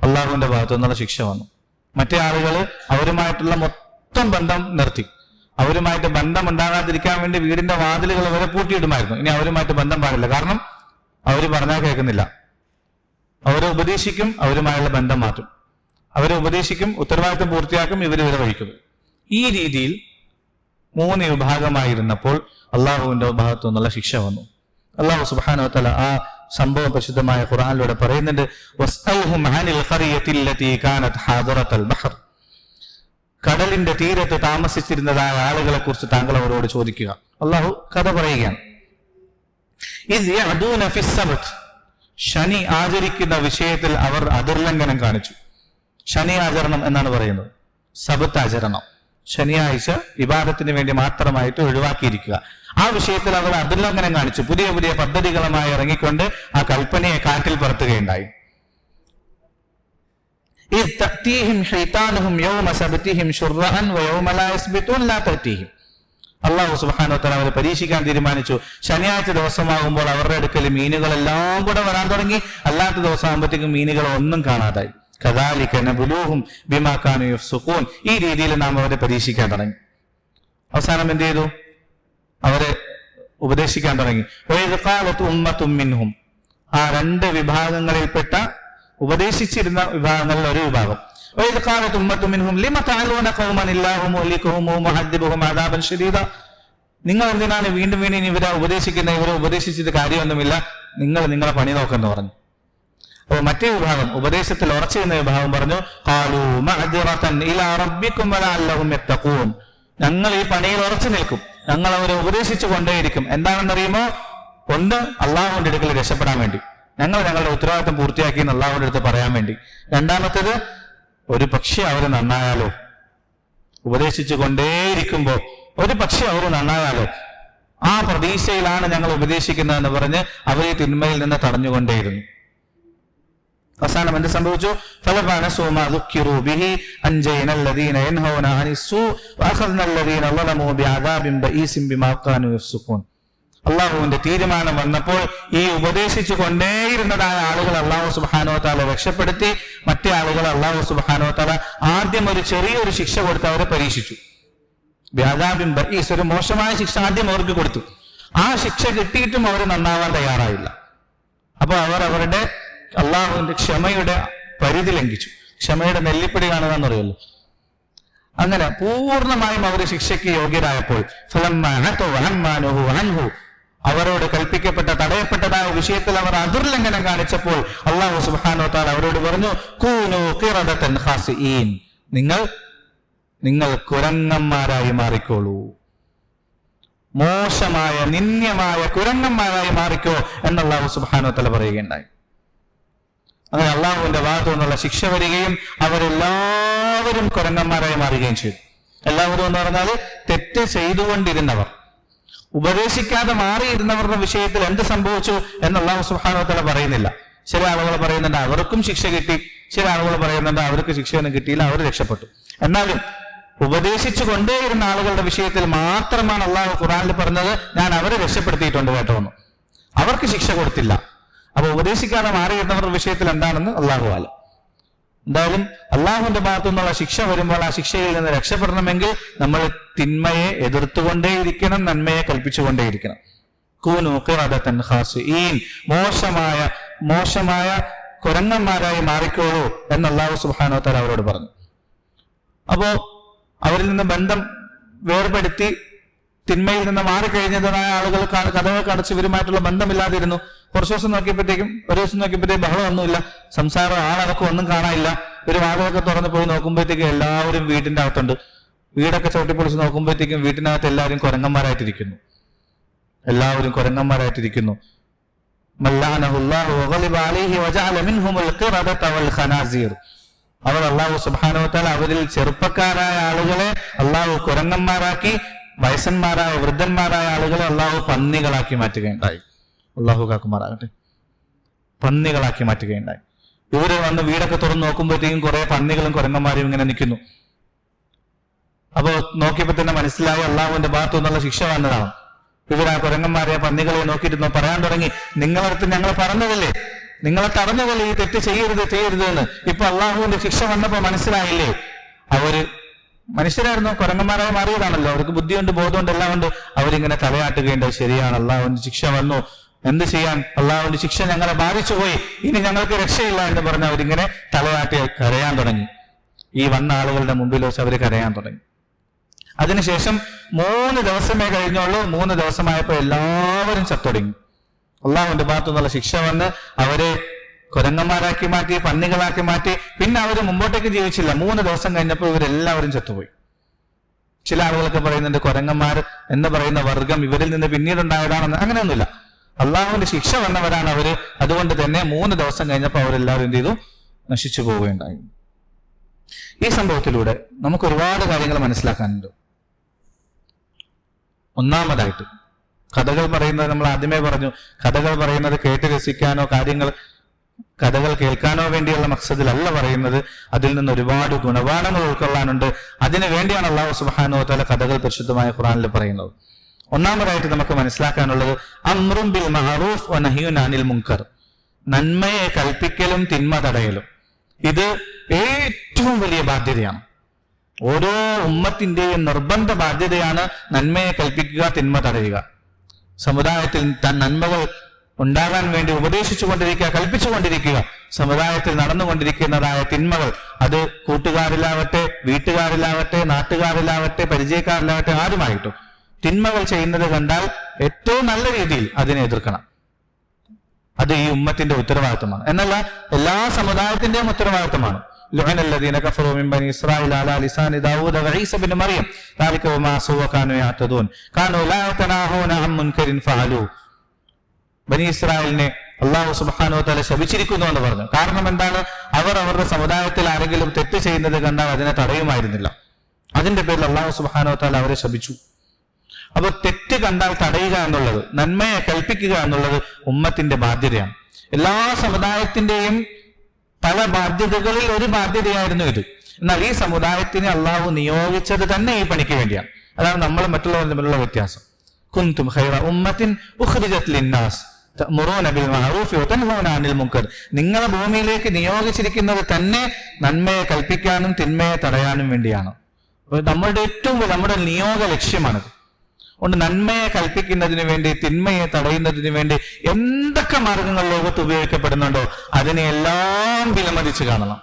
അള്ളാഹുവിന്റെ ഭാഗത്തു നിന്നുള്ള ശിക്ഷ വന്നു. മറ്റേ ആളുകൾ അവരുമായിട്ടുള്ള മൊത്തം ബന്ധം നിർത്തി. അവരുമായിട്ട് ബന്ധം ഉണ്ടാകാതിരിക്കാൻ വേണ്ടി വീടിന്റെ വാതിലുകൾ വരെ പൂട്ടിയിടുമായിരുന്നു. ഇനി അവരുമായിട്ട് ബന്ധം പാടില്ല. കാരണം അവർ പറഞ്ഞാൽ കേൾക്കുന്നില്ല. അവരെ ഉപദേശിക്കും അവരുമായുള്ള ബന്ധം മാറ്റും. അവരെ ഉപദേശിക്കും ഉത്തരവാദിത്വം പൂർത്തിയാക്കും ഇവർ ഇവരെ വഹിക്കും. ഈ രീതിയിൽ മൂന്ന് വിഭാഗമായിരുന്നപ്പോൾ അള്ളാഹുവിന്റെ ഭാഗത്തു നിന്നുള്ള ശിക്ഷ വന്നു. അള്ളാഹു സുബാനോ ആ സംഭവം പ്രസിദ്ധമായ ഖുർആനിലൂടെ പറയുന്നുണ്ട്. കടലിന്റെ തീരത്ത് താമസിച്ചിരുന്നതായ ആളുകളെ കുറിച്ച് താങ്കൾ അവരോട് ചോദിക്കുക. അള്ളാഹു കഥ പറയുകയാണ്. ശനി ആചരിക്കുന്ന വിഷയത്തിൽ അവർ അതിർലംഘനം കാണിച്ചു. ശനി ആചരണം എന്നാണ് പറയുന്നത്. സബത്ത് ആചരണം. ശനിയാഴ്ച വിവാദത്തിന് വേണ്ടി മാത്രമായിട്ട് ഒഴിവാക്കിയിരിക്കുക. ആ വിഷയത്തിൽ അവർ അതിലംഘനം കാണിച്ചു. പുതിയ പുതിയ പദ്ധതികളുമായി ഇറങ്ങിക്കൊണ്ട് ആ കൽപ്പനയെ കാറ്റിൽ പറത്തുകയുണ്ടായി. അള്ളാഹു സുബാനോ തല അവർ പരീക്ഷിക്കാൻ തീരുമാനിച്ചു. ശനിയാഴ്ച ദിവസമാകുമ്പോൾ അവരുടെ അടുക്കൽ മീനുകളെല്ലാം കൂടെ വരാൻ തുടങ്ങി. അല്ലാത്ത ദിവസം മീനുകളൊന്നും ഒന്നും കാണാതായി. കദാലിക നബുലൂഹും ബിമാക്കാനു യുഫ്സുഖൂൻ. ഈ രീതിയിൽ നാം അവരെ പരീക്ഷിക്കാൻ തുടങ്ങി. അവസാനം എന്ത് ചെയ്തു? അവരെ ഉപദേശിക്കാൻ തുടങ്ങി. ഉമ്മത്തുമ്മിൻഹും ആ രണ്ട് വിഭാഗങ്ങളിൽപ്പെട്ട ഉപദേശിച്ചിരുന്ന വിഭാഗങ്ങളിൽ ഒരു വിഭാഗം. നിങ്ങൾ എന്തിനാണ് വീണ്ടും വീണ്ടും ഇവരെ ഉപദേശിക്കുന്ന ഇവരെ ഉപദേശിച്ചത് കാര്യമൊന്നുമില്ല. നിങ്ങൾ നിങ്ങളെ പണി നോക്കെന്ന് പറഞ്ഞു. അപ്പോൾ മറ്റേ വിഭാഗം ഉപദേശത്തിൽ ഉറച്ചു നിന്ന വിഭാഗം പറഞ്ഞു യത്തഖൂൻ. ഞങ്ങൾ ഈ പണിയിൽ ഉറച്ചു നിൽക്കും. ഞങ്ങൾ അവരെ ഉപദേശിച്ചു കൊണ്ടേയിരിക്കും. എന്താണെന്നറിയുമോ? ഒന്ന് അള്ളാഹുവിന്റെ അടുക്കൽ രക്ഷപ്പെടാൻ വേണ്ടി. ഞങ്ങൾ ഞങ്ങളുടെ ഉത്തരവാദിത്തം പൂർത്തിയാക്കി എന്ന് അള്ളാഹുവിന്റെ അടുത്ത് പറയാൻ വേണ്ടി. രണ്ടാമത്തേത് ഒരു പക്ഷേ അവർ നന്നായാലോ? ഉപദേശിച്ചു കൊണ്ടേയിരിക്കുമ്പോ ഒരു പക്ഷെ അവർ നന്നായാലോ? ആ പ്രതീക്ഷയിലാണ് ഞങ്ങൾ ഉപദേശിക്കുന്നതെന്ന് പറഞ്ഞ് അവരെ തിന്മയിൽ നിന്ന് തടഞ്ഞുകൊണ്ടേയിരുന്നു. അവസാനം എന്ത് സംഭവിച്ചു? അള്ളാഹുവിന്റെ തീരുമാനം വന്നപ്പോൾ ഈ ഉപദേശിച്ചു കൊണ്ടേയിരുന്നതായ ആളുകൾ അള്ളാഹു സുബാനോ താല രക്ഷപ്പെടുത്തി. മറ്റേ ആളുകൾ അള്ളാഹു സുബാനോ താല ആദ്യം ഒരു ചെറിയൊരു ശിക്ഷ കൊടുത്ത് അവരെ പരീക്ഷിച്ചു. വ്യാഗാബിം ബീസ് ഒരു മോശമായ ശിക്ഷ ആദ്യം അവർക്ക് കൊടുത്തു. ആ ശിക്ഷ കിട്ടിയിട്ടും അവർ നന്നാവാൻ തയ്യാറായില്ല. അപ്പൊ അവർ അവരുടെ അള്ളാഹുവിന്റെ ക്ഷമയുടെ പരിധി ലംഘിച്ചു. ക്ഷമയുടെ നെല്ലിപ്പടി കാണുക എന്നറിയല്ലോ അങ്ങനെ പൂർണമായും അവർ ശിക്ഷയ്ക്ക് യോഗ്യരായപ്പോൾ അവരോട് കൽപ്പിക്കപ്പെട്ട തടയപ്പെട്ടതായ വിഷയത്തിൽ അവർ അതിർലംഘനം കാണിച്ചപ്പോൾ അള്ളാഹു താല അവരോട് പറഞ്ഞു നിങ്ങൾ നിങ്ങൾ കുരങ്ങന്മാരായി മാറിക്കോളൂ. മോശമായ നിന്ദ്യമായ കുരങ്ങന്മാരായി മാറിക്കോ എന്നുള്ള സുബ്ഹാനഹു തല പറയുകയുണ്ടായി. അങ്ങനെ അള്ളാഹുവിന്റെ ഭാഗത്തു നിന്നുള്ള ശിക്ഷ വരികയും അവരെല്ലാവരും കുരങ്ങന്മാരായി മാറുകയും ചെയ്തു. എല്ലാവരും എന്ന് പറഞ്ഞാൽ തെറ്റ് ചെയ്തുകൊണ്ടിരുന്നവർ. ഉപദേശിക്കാതെ മാറിയിരുന്നവരുടെ വിഷയത്തിൽ എന്ത് സംഭവിച്ചു എന്ന് അള്ളാഹു സുഹാനോത്തല പറയുന്നില്ല. ചില ആളുകൾ പറയുന്നുണ്ട് അവർക്കും ശിക്ഷ കിട്ടി. ചില ആളുകൾ പറയുന്നുണ്ട് അവർക്ക് ശിക്ഷയൊന്നും കിട്ടിയില്ല അവർ രക്ഷപ്പെട്ടു. എന്നാലും ഉപദേശിച്ചു കൊണ്ടേയിരുന്ന ആളുകളുടെ വിഷയത്തിൽ മാത്രമാണ് അള്ളാഹു ഖുറാനിൽ പറഞ്ഞത് ഞാൻ അവരെ രക്ഷപ്പെടുത്തിയിട്ടുണ്ട് കേട്ടോ അവർക്ക് ശിക്ഷ കൊടുത്തില്ല. അപ്പൊ ഉപദേശിക്കാതെ മാറിയിരുന്നവരുടെ വിഷയത്തിൽ എന്താണെന്ന് അള്ളാഹു ആലം. എന്തായാലും അള്ളാഹുവിന്റെ ഭാഗത്തു നിന്നുള്ള ശിക്ഷ വരുമ്പോൾ ആ ശിക്ഷയിൽ നിന്ന് രക്ഷപ്പെടണമെങ്കിൽ നമ്മൾ തിന്മയെ എതിർത്തുകൊണ്ടേയിരിക്കണം നന്മയെ കൽപ്പിച്ചുകൊണ്ടേയിരിക്കണം. മോശമായ മോശമായ കുരങ്ങന്മാരായി മാറിക്കോളൂ എന്ന് അള്ളാഹു സുബ്ഹാനഹു തആല അവരോട് പറഞ്ഞു. അപ്പോ അവരിൽ നിന്ന് ബന്ധം വേർപെടുത്തി തിന്മയിൽ നിന്ന് മാറിക്കഴിഞ്ഞതായ ആളുകൾ ക- കഥകൾക്ക് അടച്ച് ഇവരുമായിട്ടുള്ള ബന്ധമില്ലാതിരുന്നു. കുറച്ച് ദിവസം നോക്കിയപ്പോഴത്തേക്കും ഒരു ദിവസം നോക്കിയപ്പോഴത്തേക്കും ബഹളമൊന്നുമില്ല. സംസാരം ആളവർക്ക് ഒന്നും കാണാനില്ല. ഒരു വാതിലൊക്കെ തുറന്നു പോയി നോക്കുമ്പോഴത്തേക്കും എല്ലാവരും വീടിന്റെ അകത്തുണ്ട്. വീടൊക്കെ ചവിട്ടിപ്പൊളിച്ച് നോക്കുമ്പോഴത്തേക്കും വീട്ടിനകത്ത് എല്ലാവരും കുരങ്ങന്മാരായിട്ടിരിക്കുന്നു. എല്ലാവരും കുരങ്ങന്മാരായിട്ടിരിക്കുന്നു. അവർ അള്ളാഹു സുബാനുവത്താൽ അവരിൽ ചെറുപ്പക്കാരായ ആളുകളെ അള്ളാഹു കുരങ്ങന്മാരാക്കി വയസ്സന്മാരായ വൃദ്ധന്മാരായ ആളുകളെ അള്ളാഹു പന്നികളാക്കി മാറ്റുകയുണ്ടായി. അള്ളാഹു കാക്കുമാറാകട്ടെ. പന്നികളാക്കി മാറ്റുകയുണ്ടായി. ഇവർ വന്ന് വീടൊക്കെ തുറന്ന് നോക്കുമ്പോഴത്തേക്കും കുറെ പന്നികളും കുരങ്ങന്മാരും ഇങ്ങനെ നിൽക്കുന്നു. അപ്പോ നോക്കിയപ്പോ തന്നെ മനസ്സിലായി അള്ളാഹുവിന്റെ ഭാഗത്തു നിന്നുള്ള ശിക്ഷ വന്നതാണ്. ഇവർ ആ കുരങ്ങന്മാരെ പന്നികളെ നോക്കിയിരുന്നോ പറയാൻ തുടങ്ങി നിങ്ങളടുത്ത് ഞങ്ങൾ പറഞ്ഞതല്ലേ? നിങ്ങളെ തടഞ്ഞതല്ലേ ഈ തെറ്റ് ചെയ്യരുത് ചെയ്യരുത് എന്ന്. ഇപ്പൊ അള്ളാഹുവിന്റെ ശിക്ഷ വന്നപ്പോ മനസ്സിലായില്ലേ? അവർ മനുഷ്യരായിരുന്നു കുരങ്ങന്മാരായി മാറിയതാണല്ലോ. അവർക്ക് ബുദ്ധിയുണ്ട് ബോധമുണ്ട് എല്ലാം ഉണ്ട്. അവരിങ്ങനെ തലയാട്ടുകയുണ്ട് ശരിയാണ് അള്ളാഹുവിന്റെ ശിക്ഷ വന്നു. എന്ത് ചെയ്യാൻ? അള്ളാഹുവിന്റെ ശിക്ഷ ഞങ്ങളെ ബാധിച്ചു പോയി ഇനി ഞങ്ങൾക്ക് രക്ഷയില്ല എന്ന് പറഞ്ഞ് അവരിങ്ങനെ തലയാട്ടി കരയാൻ തുടങ്ങി. ഈ വന്ന ആളുകളുടെ മുമ്പിൽ വെച്ച് അവർ കരയാൻ തുടങ്ങി. അതിനുശേഷം മൂന്ന് ദിവസമേ കഴിഞ്ഞുള്ളൂ. മൂന്ന് ദിവസമായപ്പോൾ എല്ലാവരും ചത്തൊടങ്ങി. അള്ളാഹുവിന്റെ ഭാഗത്തു നിന്നുള്ള ശിക്ഷ വന്ന് അവരെ കുരങ്ങന്മാരാക്കി മാറ്റി പന്നികളാക്കി മാറ്റി. പിന്നെ അവർ മുമ്പോട്ടേക്ക് ജീവിച്ചില്ല. മൂന്ന് ദിവസം കഴിഞ്ഞപ്പോൾ ഇവരെല്ലാവരും ചത്തുപോയി. ചില ആളുകളൊക്കെ പറയുന്നുണ്ട് കുരങ്ങന്മാർ എന്ന് പറയുന്ന വർഗം ഇവരിൽ നിന്ന് പിന്നീട് ഉണ്ടായതാണെന്ന് അങ്ങനെയൊന്നുമില്ല. അള്ളാഹുവിന്റെ ശിക്ഷ വന്നവരാണ് അവർ. അതുകൊണ്ട് തന്നെ മൂന്ന് ദിവസം കഴിഞ്ഞപ്പോൾ അവരെല്ലാവരും എന്ത് ചെയ്തു? നശിച്ചു പോവുകയുണ്ടായി. ഈ സംഭവത്തിലൂടെ നമുക്ക് ഒരുപാട് കാര്യങ്ങൾ മനസ്സിലാക്കാനുണ്ട്. ഒന്നാമതായിട്ട് കഥകൾ പറയുന്നത് നമ്മൾ ആദ്യമേ പറഞ്ഞു. കഥകൾ പറയുന്നത് കേട്ട് രസിക്കാനോ കാര്യങ്ങൾ കഥകൾ കേൾക്കാനോ വേണ്ടിയുള്ള മക്സദിലല്ല പറയുന്നത്. അതിൽ നിന്ന് ഒരുപാട് ഗുണപാഠങ്ങൾ ഉൾക്കൊള്ളാനുണ്ട്. അതിനു വേണ്ടിയാണ് അള്ളാഹു സുബാനോ തല കഥകൾ പരിശുദ്ധമായ ഖുറാനിൽ പറയുന്നത്. ഒന്നാമതായിട്ട് നമുക്ക് മനസ്സിലാക്കാനുള്ളത് അമ്രും ബിൽ മഹറൂഫ് അനിൽ മുങ്കർ നന്മയെ കൽപ്പിക്കലും തിന്മ തടയലും. ഇത് ഏറ്റവും വലിയ ബാധ്യതയാണ്. ഓരോ ഉമ്മത്തിന്റെയും നിർബന്ധ ബാധ്യതയാണ് നന്മയെ കൽപ്പിക്കുക തിന്മ തടയുക. സമുദായത്തിൽ നന്മകൾ ഉണ്ടാകാൻ വേണ്ടി ഉപദേശിച്ചു കൊണ്ടിരിക്കുക കൽപ്പിച്ചു കൊണ്ടിരിക്കുക സമുദായത്തിൽ നടന്നുകൊണ്ടിരിക്കുന്നതായ തിന്മകൾ അത് കൂട്ടുകാരിലാവട്ടെ വീട്ടുകാരിലാവട്ടെ നാട്ടുകാരിലാവട്ടെ പരിചയക്കാരിലാവട്ടെ ആരുമായിട്ടും തിന്മകൾ ചെയ്യുന്നത് കണ്ടാൽ ഏറ്റവും നല്ല രീതിയിൽ അതിനെ എതിർക്കണം അത് ഈ ഉമ്മത്തിന്റെ ഉത്തരവാദിത്തമാണ് എന്നല്ല എല്ലാ സമുദായത്തിന്റെയും ഉത്തരവാദിത്തമാണ് لعن الذين كفروا من بني اسرائيل على لسان داوود وعيسى بن مريم ذلك وما عصوا وكانوا يعتدون كانوا لا يتناهون عن منكر فعلوه ബനി ഇസ്രായേലിനെ അള്ളാഹു സുബാനോ തല ശപിച്ചിരിക്കുന്നു എന്ന് പറഞ്ഞു. കാരണം എന്താണ്? അവർ അവരുടെ സമുദായത്തിൽ ആരെങ്കിലും തെറ്റ് ചെയ്യുന്നത് കണ്ടാൽ അതിനെ തടയുമായിരുന്നില്ല. അതിന്റെ പേരിൽ അള്ളാഹു സുബാനോ തല അവരെ ശപിച്ചു. അപ്പൊ തെറ്റ് കണ്ടാൽ തടയുക എന്നുള്ളത് നന്മയെ കൽപ്പിക്കുക എന്നുള്ളത് ഉമ്മത്തിന്റെ ബാധ്യതയാണ്. എല്ലാ സമുദായത്തിന്റെയും പല ബാധ്യതകളിൽ ഒരു ബാധ്യതയായിരുന്നു ഇത്. എന്നാൽ ഈ സമുദായത്തിനെ അള്ളാഹു നിയോഗിച്ചത് തന്നെ ഈ പണിക്ക് വേണ്ടിയാണ്. അതാണ് നമ്മൾ മറ്റുള്ളവർ തമ്മിലുള്ള വ്യത്യാസം. കുന്തും ഉമ്മത്തിൻ ഉഖ്രിജത് ലിന്നാസ് നിങ്ങളെ ഭൂമിയിലേക്ക് നിയോഗിച്ചിരിക്കുന്നത് തന്നെ നന്മയെ കൽപ്പിക്കാനും തിന്മയെ തടയാനും വേണ്ടിയാണ്. നമ്മളുടെ ഏറ്റവും നമ്മുടെ നിയോഗ ലക്ഷ്യമാണത്. അതുകൊണ്ട് നന്മയെ കൽപ്പിക്കുന്നതിന് വേണ്ടി തിന്മയെ തടയുന്നതിന് വേണ്ടി എന്തൊക്കെ മാർഗങ്ങൾ ലോകത്ത് ഉപയോഗിക്കപ്പെടുന്നുണ്ടോ അതിനെ എല്ലാം വിലമതിച്ച് കാണണം.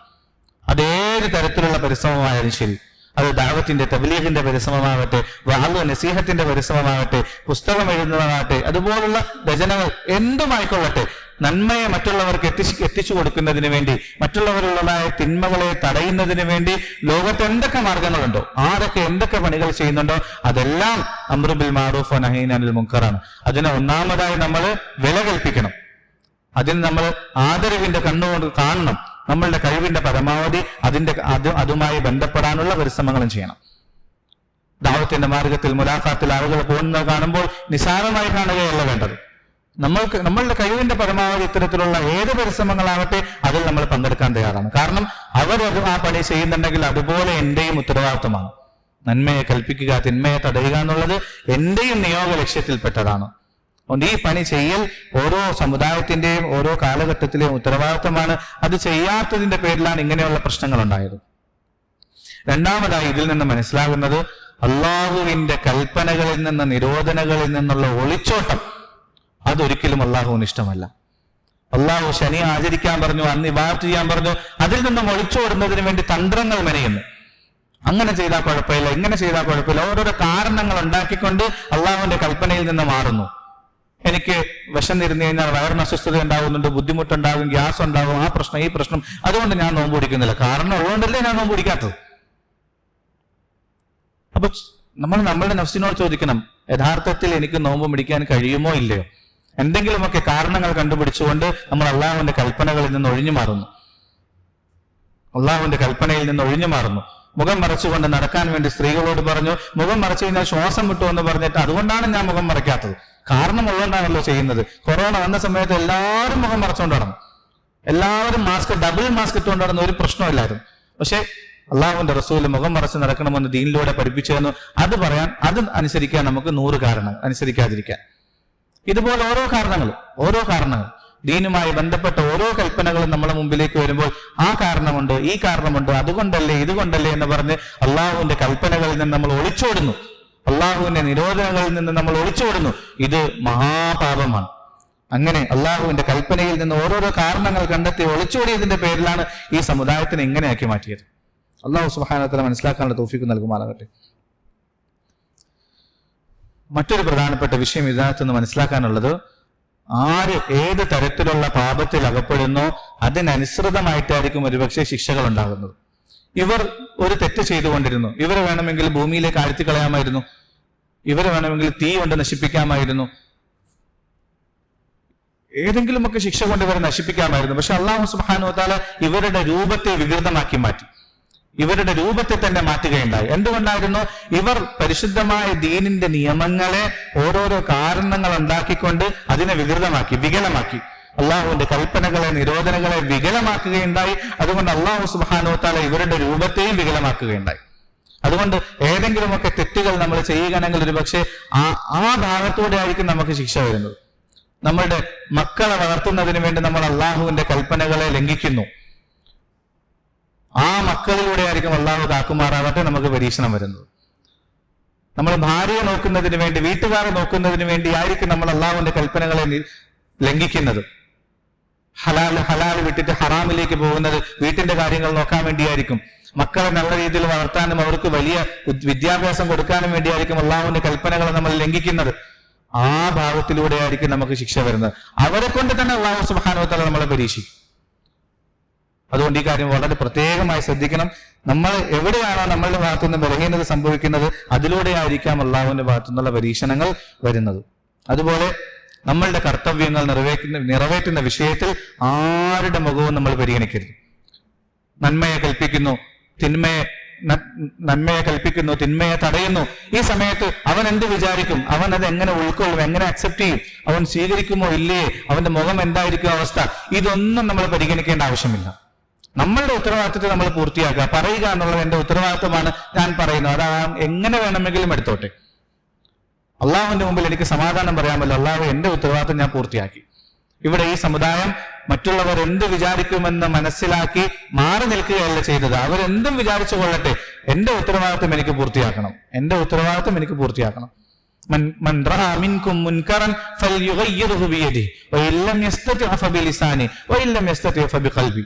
അതേത് തരത്തിലുള്ള പരിശ്രമമായാലും ശരി. അത് ദാവത്തിന്റെ തബ്ലീഗിന്റെ പരിശ്രമമാകട്ടെ വാഹു നസീഹത്തിന്റെ പരിശ്രമമാകട്ടെ പുസ്തകം എഴുതുന്നതാകട്ടെ അതുപോലുള്ള രചനകൾ എന്തുമായിക്കൊള്ളട്ടെ നന്മയെ മറ്റുള്ളവർക്ക് എത്തിച്ച് എത്തിച്ചു കൊടുക്കുന്നതിന് വേണ്ടി മറ്റുള്ളവരുള്ളതായ തിന്മകളെ തടയുന്നതിന് വേണ്ടി ലോകത്ത് എന്തൊക്കെ മാർഗങ്ങളുണ്ടോ ആരൊക്കെ എന്തൊക്കെ പണികൾ ചെയ്യുന്നുണ്ടോ അതെല്ലാം അമ്രുബിൽ മാറൂഫ് നഹീൻ അനിൽ അതിനെ ഒന്നാമതായി നമ്മൾ വില കൽപ്പിക്കണം അതിന് നമ്മൾ ആദരവിന്റെ കണ്ണുകൊണ്ട് കാണണം. നമ്മളുടെ കഴിവിന്റെ പരമാവധി അതിന്റെ അത് അതുമായി ബന്ധപ്പെടാനുള്ള പരിശ്രമങ്ങളും ചെയ്യണം. ദാവത്തിന്റെ മാർഗത്തിൽ മുലാഖാത്തിൽ ആളുകൾ പോകുന്നത് കാണുമ്പോൾ നിസാരമായി കാണുകയല്ല വേണ്ടത്. നമ്മൾക്ക് നമ്മളുടെ കഴിവിന്റെ പരമാവധി ഇത്തരത്തിലുള്ള ഏത് പരിശ്രമങ്ങളാവട്ടെ അതിൽ നമ്മൾ പങ്കെടുക്കാൻ തയ്യാറാണ്. കാരണം അവർ അത് ആ പണി ചെയ്യുന്നുണ്ടെങ്കിൽ അതുപോലെ എന്റെയും ഉത്തരവാദിത്വമാണ്. നന്മയെ കൽപ്പിക്കുക തിന്മയെ തടയുക എന്നുള്ളത് എന്റെയും നിയോഗ ലക്ഷ്യത്തിൽപ്പെട്ടതാണ്. അതുകൊണ്ട് ഈ പണി ചെയ്യൽ ഓരോ സമുദായത്തിന്റെയും ഓരോ കാലഘട്ടത്തിലെയും ഉത്തരവാദിത്തമാണ്. അത് ചെയ്യാത്തതിന്റെ പേരിലാണ് ഇങ്ങനെയുള്ള പ്രശ്നങ്ങൾ ഉണ്ടായത് രണ്ടാമതായി ഇതിൽ നിന്ന് മനസ്സിലാകുന്നത് അള്ളാഹുവിന്റെ കൽപ്പനകളിൽ നിന്ന് നിരോധനകളിൽ നിന്നുള്ള ഒളിച്ചോട്ടം അതൊരിക്കലും അള്ളാഹുവിന് ഇഷ്ടമല്ല. അള്ളാഹു ശനി ആചരിക്കാൻ പറഞ്ഞു അന്ന് ഇബാദത്ത് ചെയ്യാൻ പറഞ്ഞു അതിൽ നിന്നും ഒളിച്ചോടുന്നതിന് വേണ്ടി തന്ത്രങ്ങൾ മെനയുന്നു. അങ്ങനെ ചെയ്താൽ കുഴപ്പമില്ല ഇങ്ങനെ ചെയ്താൽ കുഴപ്പമില്ല. ഓരോരോ കാരണങ്ങൾ ഉണ്ടാക്കിക്കൊണ്ട് അള്ളാഹുവിന്റെ കൽപ്പനയിൽ നിന്ന് മാറുന്നു. എനിക്ക് വിഷം തിരുന്നു കഴിഞ്ഞാൽ വയറിന് അസ്വസ്ഥത ഉണ്ടാകുന്നുണ്ട് ബുദ്ധിമുട്ടുണ്ടാകും ഗ്യാസ് ഉണ്ടാകും ആ പ്രശ്നം ഈ പ്രശ്നം. അതുകൊണ്ട് ഞാൻ നോമ്പ് പിടിക്കുന്നില്ല. കാരണം ഉള്ളതുകൊണ്ടല്ലേ ഞാൻ നോമ്പ് പിടിക്കാത്തത്? അപ്പൊ നമ്മൾ നമ്മളുടെ നഫ്സിനോട് ചോദിക്കണം യഥാർത്ഥത്തിൽ എനിക്ക് നോമ്പ് പിടിക്കാൻ കഴിയുമോ ഇല്ലയോ? എന്തെങ്കിലുമൊക്കെ കാരണങ്ങൾ കണ്ടുപിടിച്ചുകൊണ്ട് നമ്മൾ അള്ളാഹുവിന്റെ കൽപ്പനകളിൽ നിന്ന് ഒഴിഞ്ഞു മാറുന്നു. അള്ളാഹുവിന്റെ കൽപ്പനയിൽ നിന്ന് ഒഴിഞ്ഞു മാറുന്നു. മുഖം മറച്ചുകൊണ്ട് നടക്കാൻ വേണ്ടി സ്ത്രീകളോട് പറഞ്ഞു മുഖം മറച്ചു കഴിഞ്ഞാൽ ശ്വാസം വിട്ടു എന്ന് പറഞ്ഞിട്ട് അതുകൊണ്ടാണ് ഞാൻ മുഖം മറയ്ക്കാത്തത്. കാരണം ഉള്ളതുകൊണ്ടാണല്ലോ ചെയ്യുന്നത്. കൊറോണ വന്ന സമയത്ത് എല്ലാവരും മുഖം മറച്ചുകൊണ്ട് നടന്നു. എല്ലാവരും മാസ്ക് ഡബിൾ മാസ്ക് ഇട്ടുകൊണ്ട് നടന്ന ഒരു പ്രശ്നമില്ലായിരുന്നു പക്ഷേ അള്ളാഹുവിന്റെ റസൂൽ മുഖം മറച്ച് നടക്കണമെന്ന് ദീനിലൂടെ പഠിപ്പിച്ചു അത് പറയാൻ അത് അനുസരിക്കാൻ നമുക്ക് നൂറ് കാരണം അനുസരിക്കാതിരിക്കാൻ. ഇതുപോലെ ഓരോ കാരണങ്ങൾ ഓരോ കാരണങ്ങൾ. ദീനുമായി ബന്ധപ്പെട്ട ഓരോ കൽപ്പനകളും നമ്മളെ മുമ്പിലേക്ക് വരുമ്പോൾ ആ കാരണമുണ്ട് ഈ കാരണമുണ്ട് അതുകൊണ്ടല്ലേ ഇതുകൊണ്ടല്ലേ എന്ന് പറഞ്ഞ് അള്ളാഹുവിന്റെ കൽപ്പനകളിൽ നിന്ന് നമ്മൾ ഒളിച്ചോടുന്നു. അള്ളാഹുവിന്റെ നിരോധനങ്ങളിൽ നിന്ന് നമ്മൾ ഒളിച്ചോടുന്നു. ഇത് മഹാപാപമാണ്. അങ്ങനെ അള്ളാഹുവിന്റെ കൽപ്പനയിൽ നിന്ന് ഓരോരോ കാരണങ്ങൾ കണ്ടെത്തി ഒളിച്ചോടിയതിന്റെ പേരിലാണ് ഈ സമുദായത്തിനെ ഇങ്ങനെയാക്കി മാറ്റിയത്. അള്ളാഹു സുഹാനത്തിനെ മനസ്സിലാക്കാനുള്ള തോഫിക്ക് നൽകുമാറാകട്ടെ. മറ്റൊരു പ്രധാനപ്പെട്ട വിഷയം ഇതിനകത്ത് നിന്ന് മനസ്സിലാക്കാനുള്ളത് ആര് ഏത് തരത്തിലുള്ള പാപത്തിൽ അകപ്പെടുന്നോ അതിനനുസൃതമായിട്ടായിരിക്കും ഒരുപക്ഷെ ശിക്ഷകൾ ഉണ്ടാകുന്നത് ഇവർ ഒരു തെറ്റ് ചെയ്തുകൊണ്ടിരുന്നു. ഇവരെ വേണമെങ്കിൽ ഭൂമിയിലേക്ക് ആഴ്ത്തി കളയാമായിരുന്നു ഇവരെ വേണമെങ്കിൽ തീ കൊണ്ട് നശിപ്പിക്കാമായിരുന്നു. ഏതെങ്കിലുമൊക്കെ ശിക്ഷ കൊണ്ട് ഇവരെ നശിപ്പിക്കാമായിരുന്നു. പക്ഷെ അള്ളാഹു സുബാനു താല ഇവരുടെ രൂപത്തെ വികൃതമാക്കി മാറ്റി. ഇവരുടെ രൂപത്തെ തന്നെ മാറ്റുകയുണ്ടായി. എന്തുകൊണ്ടായിരുന്നു? ഇവർ പരിശുദ്ധമായ ദീനിന്റെ നിയമങ്ങളെ ഓരോരോ കാരണങ്ങൾ ഉണ്ടാക്കിക്കൊണ്ട് അതിനെ വികൃതമാക്കി വികലമാക്കി. അള്ളാഹുവിന്റെ കൽപ്പനകളെ നിരോധനങ്ങളെ വികലമാക്കുകയുണ്ടായി. അതുകൊണ്ട് അള്ളാഹു സുബാനോ താല ഇവരുടെ രൂപത്തെയും വികലമാക്കുകയുണ്ടായി. അതുകൊണ്ട് ഏതെങ്കിലുമൊക്കെ തെറ്റുകൾ നമ്മൾ ചെയ്യുകയാണെങ്കിൽ ഒരു പക്ഷേ ആ ആ ഭാഗത്തൂടെ ആയിരിക്കും നമുക്ക് ശിക്ഷ വരുന്നത്. നമ്മളുടെ മക്കളെ വളർത്തുന്നതിന് വേണ്ടി നമ്മൾ അള്ളാഹുവിന്റെ കൽപ്പനകളെ ലംഘിക്കുന്നു. ആ മക്കളിലൂടെ ആയിരിക്കും അള്ളാഹു കാക്കുമാറാവട്ടെ നമുക്ക് പരീക്ഷണം വരുന്നത്. നമ്മൾ ഭാര്യയെ നോക്കുന്നതിന് വേണ്ടി വീട്ടുകാരെ നോക്കുന്നതിന് വേണ്ടി ആയിരിക്കും നമ്മൾ അള്ളാഹുവിന്റെ കൽപ്പനകളെ ലംഘിക്കുന്നത്. ഹലാൽ ഹലാൽ വിട്ടിട്ട് ഹറാമിലേക്ക് പോകുന്നത് വീട്ടിന്റെ കാര്യങ്ങൾ നോക്കാൻ വേണ്ടിയായിരിക്കും. മക്കളെ നല്ല രീതിയിൽ വളർത്താനും അവർക്ക് വലിയ വിദ്യാഭ്യാസം കൊടുക്കാനും വേണ്ടിയായിരിക്കും അള്ളാഹുവിന്റെ കൽപ്പനകളെ നമ്മൾ ലംഘിക്കുന്നത്. ആ ഭാഗത്തിലൂടെ ആയിരിക്കും നമുക്ക് ശിക്ഷ വരുന്നത്. അവരെ കൊണ്ട് തന്നെ അള്ളാഹു സുബാനുവത്തല നമ്മളെ പരീക്ഷിക്കും. അതുകൊണ്ട് ഈ കാര്യം വളരെ പ്രത്യേകമായി ശ്രദ്ധിക്കണം. നമ്മൾ എവിടെയാണോ നമ്മളുടെ ഭാഗത്തു നിന്ന് ബലഹീനത സംഭവിക്കുന്നത് അതിലൂടെ ആയിരിക്കാം ഭാഗത്തു നിന്നുള്ള പരീക്ഷണങ്ങൾ വരുന്നത്. അതുപോലെ നമ്മളുടെ കർത്തവ്യങ്ങൾ നിറവേറ്റുന്ന നിറവേറ്റുന്ന വിഷയത്തിൽ ആരുടെ മുഖവും നമ്മൾ പരിഗണിക്കരുത്. നന്മയെ കൽപ്പിക്കുന്നു തിന്മയെ നന്മയെ കൽപ്പിക്കുന്നു തിന്മയെ തടയുന്നു. ഈ സമയത്ത് അവൻ എന്ത് വിചാരിക്കും? അവൻ അത് എങ്ങനെ ഉൾക്കൊള്ളും? എങ്ങനെ അക്സെപ്റ്റ് ചെയ്യും? അവൻ സ്വീകരിക്കുമോ ഇല്ലേ അവന്റെ മുഖം എന്തായിരിക്കും അവസ്ഥ? ഇതൊന്നും നമ്മൾ പരിഗണിക്കേണ്ട ആവശ്യമില്ല. നമ്മളുടെ ഉത്തരവാദിത്തത്തെ നമ്മൾ പൂർത്തിയാക്കുക പറയുക എന്നുള്ളത് എന്റെ ഉത്തരവാദിത്തമാണ് ഞാൻ പറയുന്നത് അത് ആ എങ്ങനെ വേണമെങ്കിലും എടുത്തോട്ടെ അള്ളാഹുവിന്റെ മുമ്പിൽ എനിക്ക് സമാധാനം പറയാമല്ലോ അള്ളാഹു എന്റെ ഉത്തരവാദിത്തം ഞാൻ പൂർത്തിയാക്കി ഇവിടെ ഈ സമുദായം മറ്റുള്ളവർ എന്ത് വിചാരിക്കുമെന്ന് മനസ്സിലാക്കി മാറി നിൽക്കുകയല്ല ചെയ്തത് അവരെന്തും വിചാരിച്ചു കൊള്ളട്ടെ എന്റെ ഉത്തരവാദിത്തം എനിക്ക് പൂർത്തിയാക്കണം എന്റെ ഉത്തരവാദിത്തം എനിക്ക് പൂർത്തിയാക്കണം من من راى منكم منكرا فليغيره بيده وان لم يستطع فبلسانه وان لم يستطع فبقلبه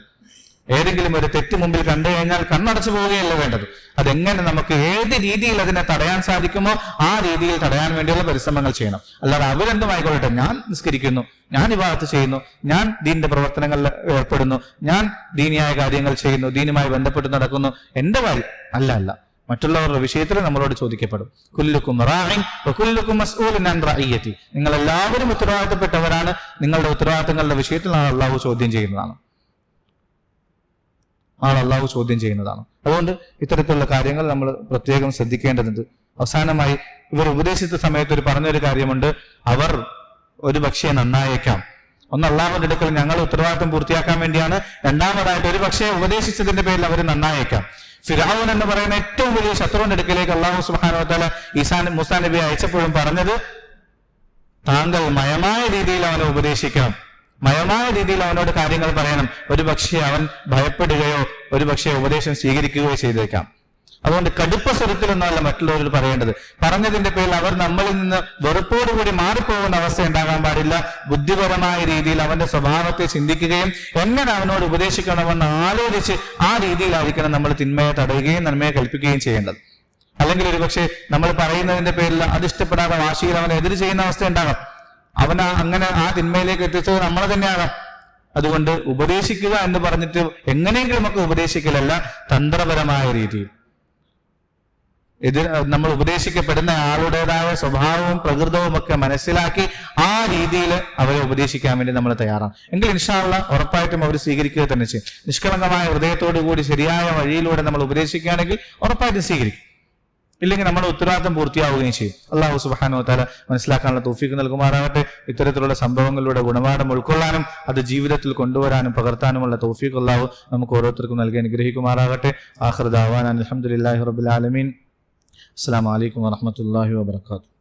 ഏതെങ്കിലും ഒരു തെറ്റ് മുമ്പിൽ കണ്ടു കഴിഞ്ഞാൽ കണ്ണടച്ചു പോവുകയല്ല വേണ്ടത്? അതെങ്ങനെ നമുക്ക് ഏത് രീതിയിൽ അതിനെ തടയാൻ സാധിക്കുമോ ആ രീതിയിൽ തടയാൻ വേണ്ടിയുള്ള പരിശ്രമങ്ങൾ ചെയ്യണം. അല്ലാതെ അവരെന്തുമായിക്കൊള്ളട്ടെ? ഞാൻ നിസ്കരിക്കുന്നു ഞാൻ വിവാഹത്ത് ചെയ്യുന്നു ഞാൻ ദീനിന്റെ പ്രവർത്തനങ്ങളിൽ ഏർപ്പെടുന്നു ഞാൻ ദീനിയായ കാര്യങ്ങൾ ചെയ്യുന്നു ദീനുമായി ബന്ധപ്പെട്ട് നടക്കുന്നു. എന്റെ കാര്യം അല്ല അല്ല. മറ്റുള്ളവരുടെ വിഷയത്തിൽ നമ്മളോട് ചോദിക്കപ്പെടും. കുല്ലുക്കും കുല്ലുക്കും നിങ്ങൾ എല്ലാവരും ഉത്തരവാദിത്തപ്പെട്ടവരാണ്. നിങ്ങളുടെ ഉത്തരവാദിത്തങ്ങളുടെ വിഷയത്തിൽ അള്ളാഹു ചോദ്യം ചെയ്യുന്നതാണ്. നാളെ അള്ളാഹു ചോദ്യം ചെയ്യുന്നതാണ്. അതുകൊണ്ട് ഇത്തരത്തിലുള്ള കാര്യങ്ങൾ നമ്മൾ പ്രത്യേകം ശ്രദ്ധിക്കേണ്ടതുണ്ട്. അവസാനമായി ഇവർ ഉപദേശിച്ച സമയത്ത് ഒരു പറഞ്ഞൊരു കാര്യമുണ്ട്. അവർ ഒരു പക്ഷേ നന്നായേക്കാം. ഒന്ന് അള്ളാഹുവിന്റെ അടുക്കൽ ഞങ്ങൾ ഉത്തരവാദിത്വം പൂർത്തിയാക്കാൻ വേണ്ടിയാണ്. രണ്ടാമതായിട്ട് ഒരു പക്ഷേ ഉപദേശിച്ചതിന്റെ പേരിൽ അവർ നന്നായേക്കാം. ഫിറാവുൻ എന്ന് പറയുന്ന ഏറ്റവും വലിയ ശത്രുവിന്റെ അടുക്കലേക്ക് അള്ളാഹു സുബാനോത്താല ഈസാൻ മുസാ നബി അയച്ചപ്പോഴും പറഞ്ഞത് താങ്കൾ മയമായ രീതിയിൽ അവനെ ഉപദേശിക്കണം. മയമായ രീതിയിൽ അവനോട് കാര്യങ്ങൾ പറയണം. ഒരു പക്ഷേ അവൻ ഭയപ്പെടുകയോ ഒരു പക്ഷേ ഉപദേശം സ്വീകരിക്കുകയോ ചെയ്തേക്കാം. അതുകൊണ്ട് കടുപ്പ സ്വരത്തിലൊന്നുമല്ല മറ്റുള്ളവരോട് പറയേണ്ടത്. പറഞ്ഞതിന്റെ പേരിൽ അവർ നമ്മളിൽ നിന്ന് വെറുപ്പോടുകൂടി മാറിപ്പോകുന്ന അവസ്ഥ ഉണ്ടാകാൻ പാടില്ല. ബുദ്ധിപരമായ രീതിയിൽ അവന്റെ സ്വഭാവത്തെ ചിന്തിക്കുകയും എങ്ങനെ അവനോട് ഉപദേശിക്കണമെന്ന് ആലോചിച്ച് ആ രീതിയിലായിരിക്കണം നമ്മൾ തിന്മയെ തടയുകയും നന്മയെ കൽപ്പിക്കുകയും ചെയ്യേണ്ടത്. അല്ലെങ്കിൽ ഒരു പക്ഷേ നമ്മൾ പറയുന്നതിന്റെ പേരിൽ അത് ഇഷ്ടപ്പെടാതെ വാശിയിൽ അവൻ എതിര് ചെയ്യുന്ന അവസ്ഥ ഉണ്ടാകാം. അവൻ അങ്ങനെ ആ തിന്മയിലേക്ക് എത്തിച്ചത് നമ്മളെ തന്നെയാണ്. അതുകൊണ്ട് ഉപദേശിക്കുക എന്ന് പറഞ്ഞിട്ട് എങ്ങനെയെങ്കിലും നമുക്ക് ഉപദേശിക്കലല്ല തന്ത്രപരമായ രീതിയിൽ. ഇത് നമ്മൾ ഉപദേശിക്കപ്പെടുന്ന ആളുടേതായ സ്വഭാവവും പ്രകൃതവും ഒക്കെ മനസ്സിലാക്കി ആ രീതിയിൽ അവരെ ഉപദേശിക്കാൻ വേണ്ടി നമ്മൾ തയ്യാറാണ്. എങ്കിൽ ഇൻഷാള്ള ഉറപ്പായിട്ടും അവർ സ്വീകരിക്കുക തന്നെ ചെയ്യും. നിഷ്കളങ്കമായ ഹൃദയത്തോടു കൂടി ശരിയായ വഴിയിലൂടെ നമ്മൾ ഉപദേശിക്കുകയാണെങ്കിൽ ഉറപ്പായിട്ടും സ്വീകരിക്കും. ഇല്ലെങ്കിൽ നമ്മുടെ ഉത്തരവാദിത്തം പൂർത്തിയാവുകയും ചെയ്യും. അള്ളാഹു സുബാനോ താല മനസ്സിലാക്കാനുള്ള തോഫിക്ക് നൽകുമാറാകട്ടെ. ഇത്തരത്തിലുള്ള സംഭവങ്ങളിലൂടെ ഗുണപാഠം ഉൾക്കൊള്ളാനും അത് ജീവിതത്തിൽ കൊണ്ടുവരാനും പകർത്താനുമുള്ള തോഫിക്ക് അള്ളാഹു നമുക്ക് ഓരോരുത്തർക്കും നൽകി അനുഗ്രഹിക്കുമാറാകട്ടെ. ആഹ്റദ് അലഹമുല്ലാഹി റബുലാലമീൻ അസ്സാം വലൈക്കും വാഹമത്തല്ലാഹി വാബർക്കാത്തു